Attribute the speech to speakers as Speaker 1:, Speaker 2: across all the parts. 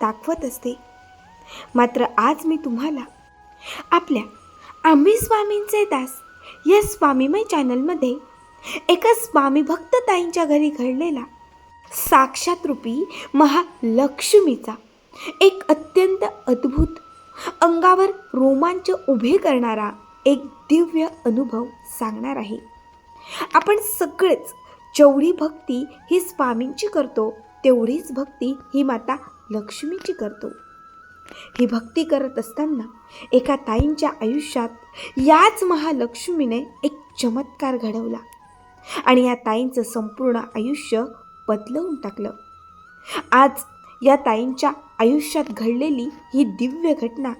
Speaker 1: दाखवत असते. मात्र आज मी तुम्हाला आपल्या आम्ही स्वामींचे दास या स्वामीमय चॅनलमध्ये एका स्वामी भक्त ताईंच्या घरी घडलेला साक्षात रूपी महालक्ष्मीचा एक अत्यंत अद्भुत अंगावर रोमांच उभे करणारा एक दिव्य अनुभव सांगणार आहे. आपण सगळेच जेवढी भक्ती ही स्वामींची करतो तेवढीच भक्ती ही माता लक्ष्मीची करतो. ही भक्ती करत असताना एका ताईंच्या आयुष्यात याच महालक्ष्मीने एक चमत्कार घडवला आणि या ताईंचं संपूर्ण आयुष्य बदलवून टाकलं. आज या ताईंच्या आयुष्यात घडलेली ही दिव्य घटना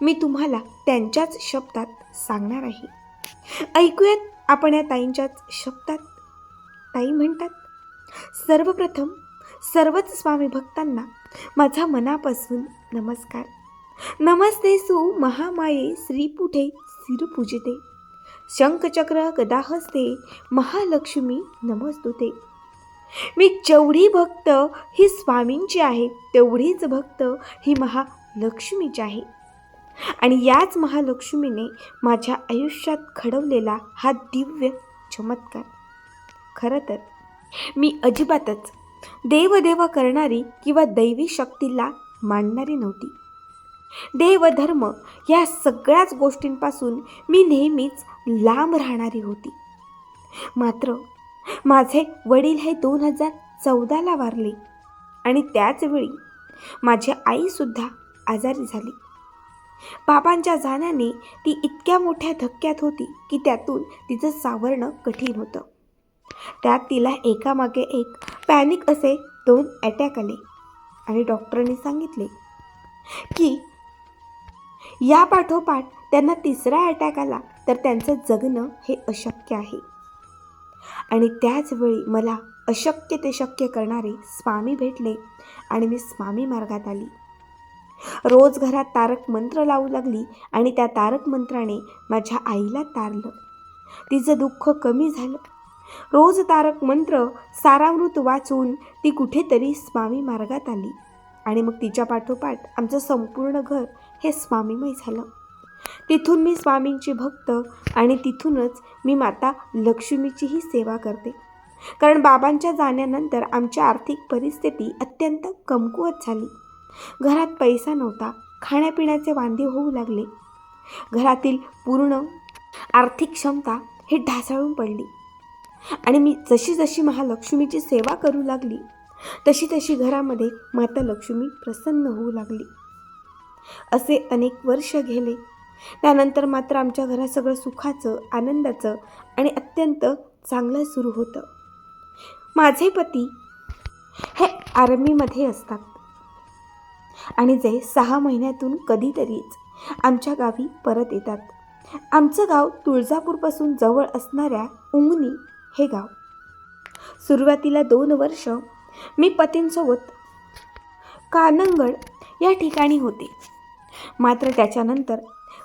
Speaker 1: मी तुम्हाला त्यांच्याच शब्दात सांगणार आहे. ऐकूयात आपण या ताईंच्याच शब्दात. ताई म्हणतात सर्वप्रथम सर्वच स्वामी भक्तांना माझा मनापासून नमस्कार. नमस्ते सु महामाये श्रीपुठे सिरपूजिते. शंखचक्र गदाहस्ते महालक्ष्मी नमस्तुते. मी जेवढी भक्त ही स्वामींची आहे तेवढीच भक्त ही महालक्ष्मीची आहे. आणि याच महालक्ष्मीने माझ्या आयुष्यात घडवलेला हा दिव्य चमत्कार. खरं तर मी अजिबातच देवदेव करणारी किंवा दैवी शक्तीला मानणारी नव्हती. देवधर्म या सगळ्याच गोष्टींपासून मी नेहमीच लांब राहणारी होती. मात्र माझे वडील हे दोन हजार चौदाला वारले आणि त्याचवेळी माझी आईसुद्धा आजारी झाली. बाबांच्या जाण्याने ती इतक्या मोठ्या धक्क्यात होती की त्यातून तिचं सावरणं कठीण होतं. त्यात तिला एकामागे एक पॅनिक असे दोन अटॅक आले आणि डॉक्टरांनी सांगितले की या पाठोपाठ त्यांना तिसरा अटॅक आला तर त्यांचं जगणं हे अशक्य आहे. आणि त्याचवेळी मला अशक्य ते शक्य करणारे स्वामी भेटले आणि मी स्वामी मार्गात आली. रोज घरात तारक मंत्र लावू लागली आणि त्या तारक मंत्राने माझ्या आईला तारलं. तिचं दुःख कमी झालं. रोज तारक मंत्र सारामृत वाचून ती कुठेतरी स्वामी मार्गात आली. आणि मग तिच्या पाठोपाठ आमचं संपूर्ण घर हे स्वामीमय झालं. तिथून मी स्वामींची भक्त आणि तिथूनच मी माता लक्ष्मीचीही सेवा करते. कारण बाबांच्या जाण्यानंतर आमची आर्थिक परिस्थिती अत्यंत कमकुवत झाली. घरात पैसा नव्हता खाण्यापिण्याचे वांदे होऊ लागले. घरातील पूर्ण आर्थिक क्षमता ही ढासळून पडली. आणि मी जशी जशी महालक्ष्मीची सेवा करू लागली तशी तशी घरामध्ये माता लक्ष्मी प्रसन्न होऊ लागली. असे अनेक वर्ष गेले. त्यानंतर मात्र आमच्या घरात सगळं सुखाचं आनंदाचं आणि अत्यंत चांगलं सुरू होतं. माझे पती हे आर्मीमध्ये असतात. आणि जे सहा महिन्यातून कधीतरीच आमच्या गावी परत येतात. आमचं गाव तुळजापूरपासून जवळ असणाऱ्या उंगणी हे गाव. सुरुवातीला दोन वर्ष मी पतींसोबत कानंगड या ठिकाणी होते. मात्र त्याच्यानंतर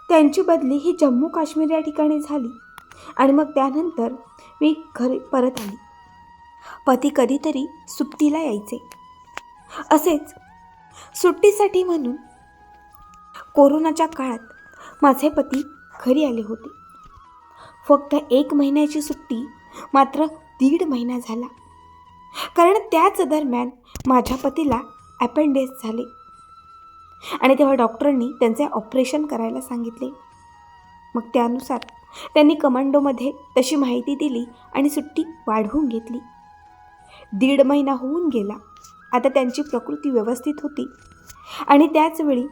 Speaker 1: त्यांची बदली ही जम्मू काश्मीर या ठिकाणी झाली आणि मग त्यानंतर मी घरी परत आली. पती कधीतरी सुट्टीला यायचे. असेच सुट्टीसाठी म्हणून कोरोनाच्या काळात माझे पती घरी आले होते. फक्त एक महिन्याची सुट्टी मात्र दीड महिना झाला. कारण त्याच दरम्यान माझ्या पतीला ॲपेंडेस झाले. आणि तेव्हा डॉक्टरांनी त्यांचे ऑपरेशन करायला सांगितले. मग त्यानुसार त्यांनी कमांडोमध्ये तशी माहिती दिली आणि सुट्टी वाढवून घेतली. दीड महिना होऊन गेला. आता त्यांची प्रकृती व्यवस्थित होती. आणि त्याचवेळी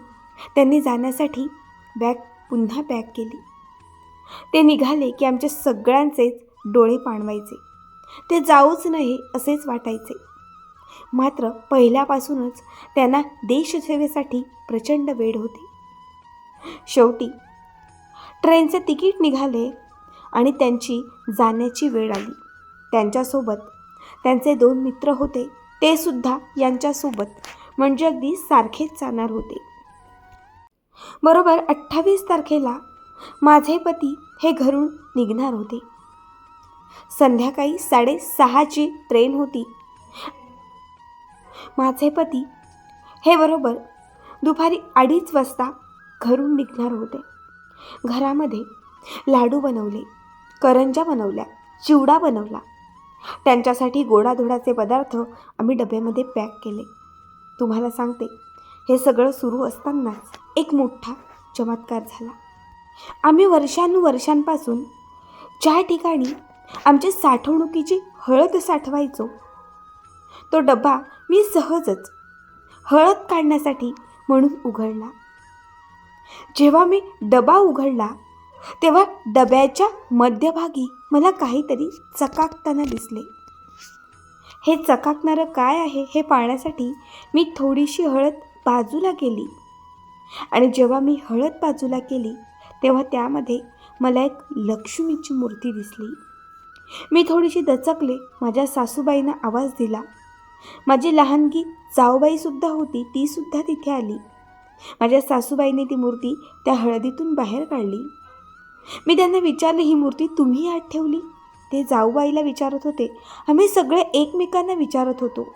Speaker 1: त्यांनी जाण्यासाठी बॅग पुन्हा पॅक केली. ते निघाले की आमच्या सगळ्यांचेच डोळे पाणवायचे. ते जाऊच नये असेच वाटायचे. मात्र पहिल्यापासूनच त्यांना देशसेवेसाठी प्रचंड वेळ होती. शेवटी ट्रेनचे तिकीट निघाले आणि त्यांची जाण्याची वेळ आली. त्यांच्यासोबत त्यांचे दोन मित्र होते. ते सुद्धा यांच्यासोबत म्हणजे अगदी सारखेच जाणार होते. बरोबर अठ्ठावीस तारखेला माझे पती हे घरून निघणार होते. संध्याकाळी साडेसहाची ट्रेन होती. माझे पती हे बरोबर दुपारी अडीच वाजता घरून निघणार होते. घरामध्ये लाडू बनवले करंजा बनवल्या चिवडा बनवला. त्यांच्यासाठी गोडाधोडाचे पदार्थ आम्ही डब्यामध्ये पॅक केले. तुम्हाला सांगते हे सगळं सुरू असतानाच एक मोठा चमत्कार झाला. आम्ही वर्षानुवर्षांपासून ज्या ठिकाणी आमच्या साठवणुकीची हळद साठवायचो. तो डबा मी सहजच हळद काढण्यासाठी म्हणून उघडला. जेव्हा मी डबा उघडला तेव्हा डब्याच्या मध्यभागी मला काहीतरी चकाकताना दिसले. हे चकाकणारं काय आहे हे पाहण्यासाठी मी थोडीशी हळद बाजूला केली. आणि जेव्हा मी हळद बाजूला केली तेव्हा त्यामध्ये मला एक लक्ष्मीची मूर्ती दिसली. मी थोडीशी दचकले. माझ्या सासूबाईंना आवाज दिला. माझी लहानगी जाऊबाईसुद्धा होती तीसुद्धा तिथे आली. माझ्या सासूबाईने ती मूर्ती त्या हळदीतून बाहेर काढली. मी त्यांना विचारले ही मूर्ती तुम्ही आत ठेवली? ते जाऊबाईला विचारत होते. आम्ही सगळे एकमेकांना विचारत होतो.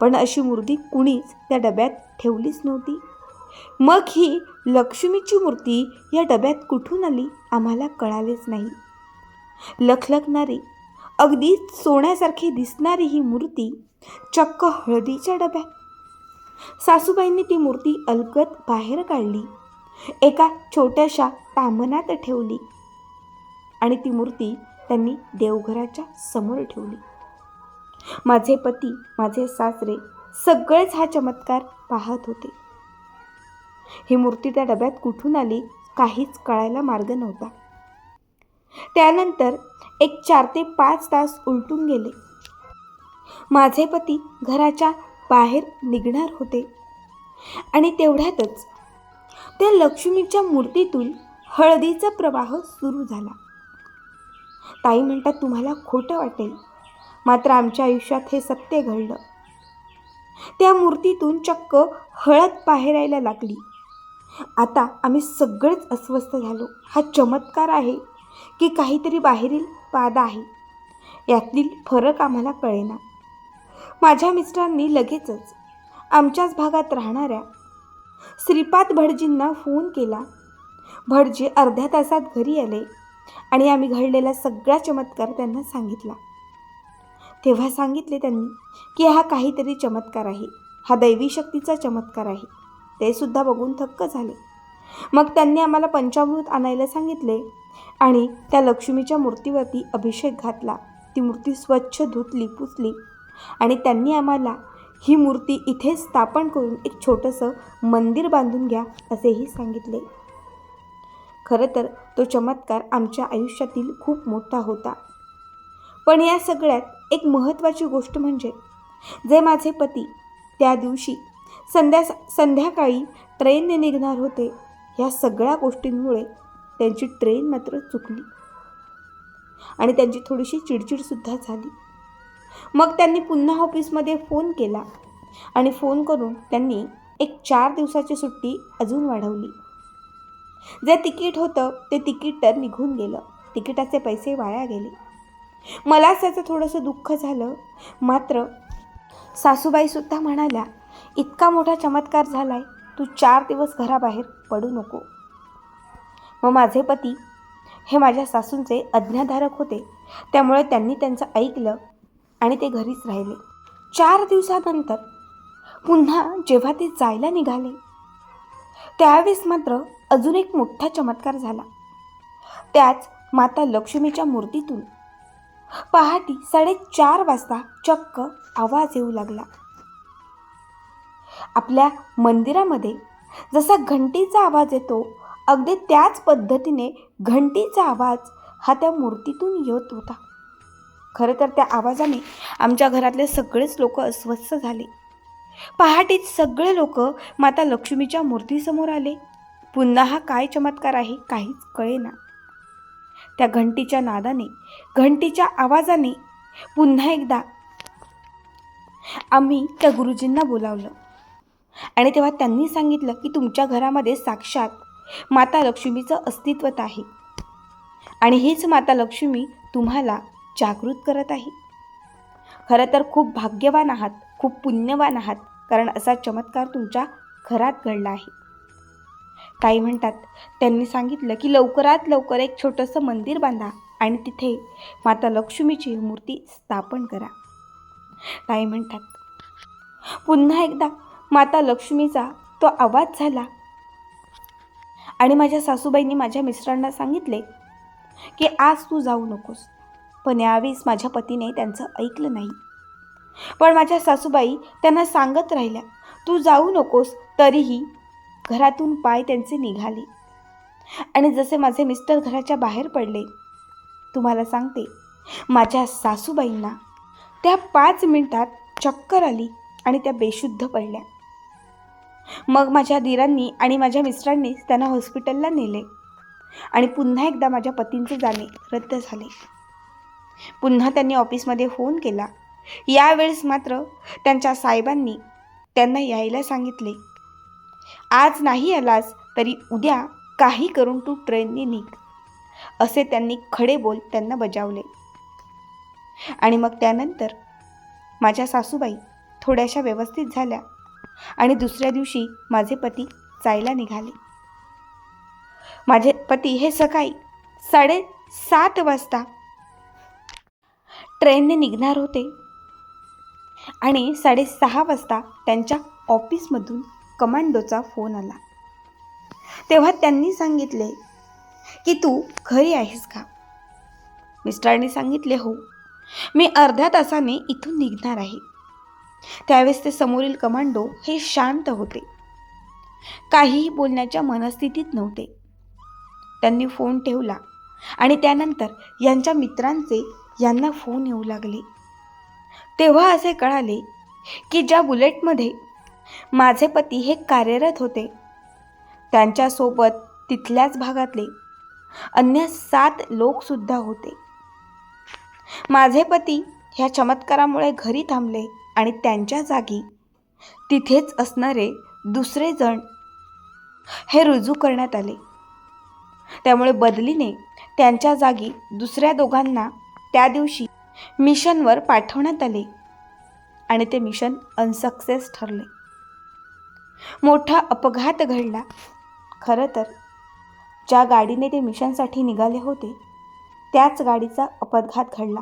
Speaker 1: पण अशी मूर्ती कुणीच त्या डब्यात ठेवलीच नव्हती. मग ही लक्ष्मीची मूर्ती या डब्यात कुठून आली? आम्हाला कळालेच नाही. लखलखणारी अगदी सोन्यासारखी दिसणारी ही मूर्ती चक्क हळदीच्या डब्यात. सासूबाईंनी ती मूर्ती अलगत बाहेर काढली एका छोट्याशा तामनात ठेवली आणि ती मूर्ती त्यांनी देवघराच्या समोर ठेवली. माझे पती माझे सासरे सगळेच हा चमत्कार पाहत होते. ही मूर्ती त्या डब्यात कुठून आली काहीच कळायला मार्ग नव्हता. त्यानंतर एक चार ते पाच तास उलटून गेले. माझे पती घराच्या बाहेर निघणार होते. आणि तेवढ्यातच त्या लक्ष्मीच्या मूर्तीतून हळदीचा प्रवाह सुरू झाला. ताई म्हणतात तुम्हाला खोटं वाटेल. मात्र आमच्या आयुष्यात हे सत्य घडलं. त्या मूर्तीतून चक्क हळद बाहेर यायला लागली. आता आम्ही सगळेच अस्वस्थ झालो. हा चमत्कार आहे. की काहीतरी बाहेरील पादा आहे. यातील फरक आम्हाला कळेना. माझ्या मिस्टरांनी लगेचच आमच्याच भागात राहणाऱ्या श्रीपाद भटजींना फोन केला. भटजी अर्ध्या तासात घरी आले आणि आम्ही घडलेला सगळा चमत्कार त्यांना सांगितला. तेव्हा सांगितले त्यांनी की हा काहीतरी चमत्कार आहे. हा दैवी शक्तीचा चमत्कार आहे. ते सुद्धा बघून थक्क झाले. मग त्यांनी आम्हाला पंचामृत आणायला सांगितले आणि त्या लक्ष्मीच्या मूर्तीवरती अभिषेक घातला. ती मूर्ती स्वच्छ धुतली पुसली आणि त्यांनी आम्हाला ही मूर्ती इथे स्थापन करून एक छोटंसं मंदिर बांधून घ्या असेही सांगितले. खरं तर तो चमत्कार आमच्या आयुष्यातील खूप मोठा होता. पण या सगळ्यात एक महत्त्वाची गोष्ट म्हणजे जे माझे पती त्या दिवशी संध्या संध्याकाळी ट्रेनने निघणार होते ह्या सगळ्या गोष्टींमुळे त्यांची ट्रेन मात्र चुकली. आणि त्यांची थोडीशी चिडचिडसुद्धा झाली. मग त्यांनी पुन्हा ऑफिसमध्ये फोन केला आणि फोन करून त्यांनी एक चार दिवसाची सुट्टी अजून वाढवली. जे तिकीट होतं ते तिकीट तर निघून गेलं. तिकिटाचे पैसे वाया गेले. मलाच त्याचं थोडंसं दुःख झालं. मात्र सासूबाईसुद्धा म्हणाल्या इतका मोठा चमत्कार झालाय. तू चार दिवस घराबाहेर पडू नको. मग माझे पती हे माझ्या सासूंचे आज्ञाधारक होते. त्यामुळे त्यांनी त्यांचं ऐकलं आणि ते घरीच राहिले. चार दिवसानंतर पुन्हा जेव्हा ते जायला निघाले त्यावेळेस मात्र अजून एक मोठा चमत्कार झाला. त्याच माता लक्ष्मीच्या मूर्तीतून पहाटे साडेचार वाजता चक्क आवाज येऊ लागला. आपल्या मंदिरामध्ये जसा घंटीचा आवाज येतो अगदी त्याच पद्धतीने घंटीचा आवाज हा त्या मूर्तीतून येत होता. खरं तर त्या आवाजाने आमच्या घरातले सगळेच लोक अस्वस्थ झाले. पहाटेच सगळे लोक माता लक्ष्मीच्या मूर्तीसमोर आले. पुन्हा हा काय चमत्कार आहे काहीच कळेना. त्या घंटीच्या नादाने घंटीच्या आवाजाने पुन्हा एकदा आम्ही त्या गुरुजींना बोलावलं. आणि तेव्हा त्यांनी सांगितलं की तुमच्या घरामध्ये साक्षात माता लक्ष्मीचं अस्तित्वत आहे. आणि हीच माता लक्ष्मी तुम्हाला जागृत करत आहे. खरं तर खूप भाग्यवान आहात खूप पुण्यवान आहात कारण असा चमत्कार तुमच्या घरात घडला आहे. काही म्हणतात त्यांनी सांगितलं की लवकरात लवकर एक छोटंसं मंदिर बांधा आणि तिथे माता लक्ष्मीची मूर्ती स्थापन करा. काही म्हणतात पुन्हा एकदा माता लक्ष्मीचा तो आवाज झाला. आणि माझ्या सासूबाईंनी माझ्या मिस्टरांना सांगितले की आज तू जाऊ नकोस. पण यावेळेस माझ्या पतीने त्यांचं ऐकलं नाही. पण माझ्या सासूबाई त्यांना सांगत राहिल्या तू जाऊ नकोस तरीही घरातून पाय त्यांचे निघाले. आणि जसे माझे मिस्टर घराच्या बाहेर पडले तुम्हाला सांगते माझ्या सासूबाईंना त्या पाच मिनिटात चक्कर आली आणि त्या बेशुद्ध पडल्या. मग माझ्या दिरांनी आणि माझ्या मिस्टरांनीच त्यांना हॉस्पिटलला नेले. आणि पुन्हा एकदा माझ्या पतींचे जाणे रद्द झाले. पुन्हा त्यांनी ऑफिसमध्ये फोन केला. यावेळेस मात्र त्यांच्या साहेबांनी त्यांना यायला सांगितले. आज नाही आलास तरी उद्या काही करून तू ट्रेनने निघ असे त्यांनी खडे बोल त्यांना बजावले. आणि मग त्यानंतर माझ्या सासूबाई थोड्याशा व्यवस्थित झाल्या. आणि दुसऱ्या दिवशी माझे पती जायला निघाले. माझे पती हे सकाळी साडेसात वाजता ट्रेनने निघणार होते आणि साडेसहा वाजता त्यांच्या ऑफिसमधून कमांडोचा फोन आला. तेव्हा त्यांनी सांगितले की तू घरी आहेस का? मिस्टरांनी सांगितले हो. मी अर्ध्या तासाने इथून निघणार आहे. त्यावेळेस ते समोरील कमांडो हे शांत होते. काहीही बोलण्याच्या मनस्थितीत नव्हते. त्यांनी फोन ठेवला आणि त्यानंतर यांच्या मित्रांचे यांना फोन येऊ लागले. तेव्हा असे कळाले की ज्या बुलेटमध्ये माझे पती हे कार्यरत होते त्यांच्यासोबत तिथल्याच भागातले अन्य सात लोकसुद्धा होते. माझे पती ह्या चमत्कारामुळे घरी थांबले. आणि त्यांच्या जागी तिथेच असणारे दुसरे जण हे रुजू करण्यात आले. त्यामुळे बदलीने त्यांच्या जागी दुसऱ्या दोघांना त्या दिवशी मिशनवर पाठवण्यात आले आणि ते मिशन अनसक्सेस ठरले. मोठा अपघात घडला. खरं तर ज्या गाडीने ते मिशनसाठी निघाले होते त्याच गाडीचा अपघात घडला.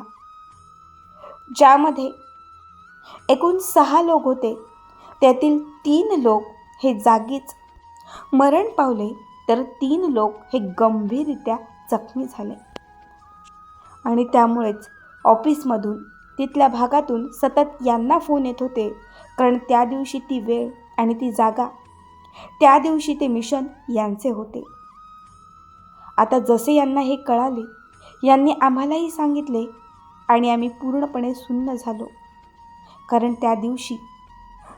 Speaker 1: ज्यामध्ये एकूण सहा लोक होते. त्यातील तीन लोक हे जागीच मरण पावले तर तीन लोक हे गंभीररित्या जखमी झाले. आणि त्यामुळेच ऑफिसमधून तिथल्या भागातून सतत यांना फोन येत होते कारण त्या दिवशी ती वेळ आणि ती जागा त्या दिवशी ते मिशन यांचे होते. आता जसे यांना हे कळाले यांनी आम्हालाही सांगितले आणि आम्ही पूर्णपणे सुन्न झालो. कारण त्या दिवशी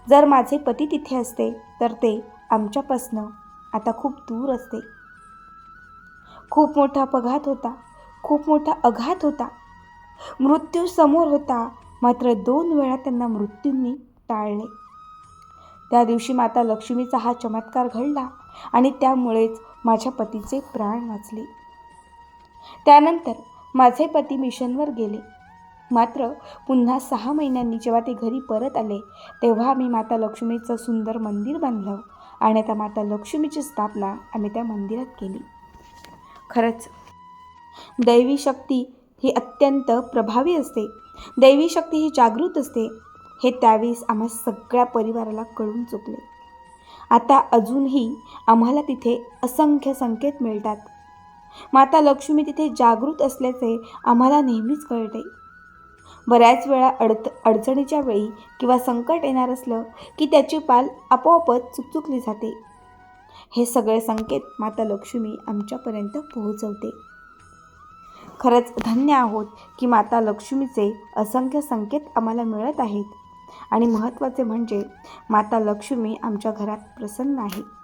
Speaker 1: जर माझे पती तिथे असते तर ते आमच्यापासनं आता खूप दूर असते. खूप मोठा अपघात होता खूप मोठा अघात होता. मृत्यू समोर होता मात्र दोन वेळा त्यांना मृत्यूंनी टाळले. त्या दिवशी माता लक्ष्मीचा हा चमत्कार घडला आणि त्यामुळेच माझ्या पतीचे प्राण वाचले. त्यानंतर माझे पती मिशनवर गेले. मात्र पुन्हा सहा महिन्यांनी जेव्हा ते घरी परत आले तेव्हा आम्ही माता लक्ष्मीचं सुंदर मंदिर बांधलं आणि त्या माता लक्ष्मीची स्थापना आम्ही त्या मंदिरात केली. खरंच दैवी शक्ती ही अत्यंत प्रभावी असते. दैवी शक्ती ही जागृत असते. हे त्यावेळेस आम्हा सगळ्या परिवाराला कळून चुकले. आता अजूनही आम्हाला तिथे असंख्य संकेत मिळतात. माता लक्ष्मी तिथे जागृत असल्याचे आम्हाला नेहमीच कळते. बऱ्याच वेळा अडत अडचणीच्या वेळी किंवा संकट येणार असलं की त्याची पाल आपोआपच चुकचुकली जाते. हे सगळे संकेत माता लक्ष्मी आमच्यापर्यंत पोहोचवते. खरंच धन्य आहोत की माता लक्ष्मीचे असंख्य संकेत आम्हाला मिळत आहेत. आणि महत्त्वाचे म्हणजे माता लक्ष्मी आमच्या घरात प्रसन्न आहे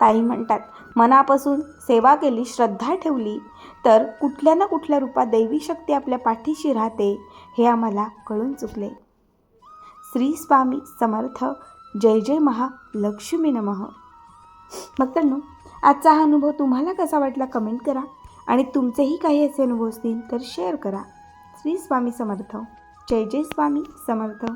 Speaker 1: ताई म्हणतात मनापासून सेवा केली श्रद्धा ठेवली तर कुठल्या ना कुठल्या रूपात दैवी शक्ती आपल्या पाठीशी राहते हे आम्हाला कळून चुकले. श्री स्वामी समर्थ जय जय महा लक्ष्मी नमः. मित्रांनो आजचा हा अनुभव तुम्हाला कसा वाटला कमेंट करा आणि तुमचेही काही असे अनुभव असतील तर शेअर करा. श्री स्वामी समर्थ. जय जय स्वामी समर्थ.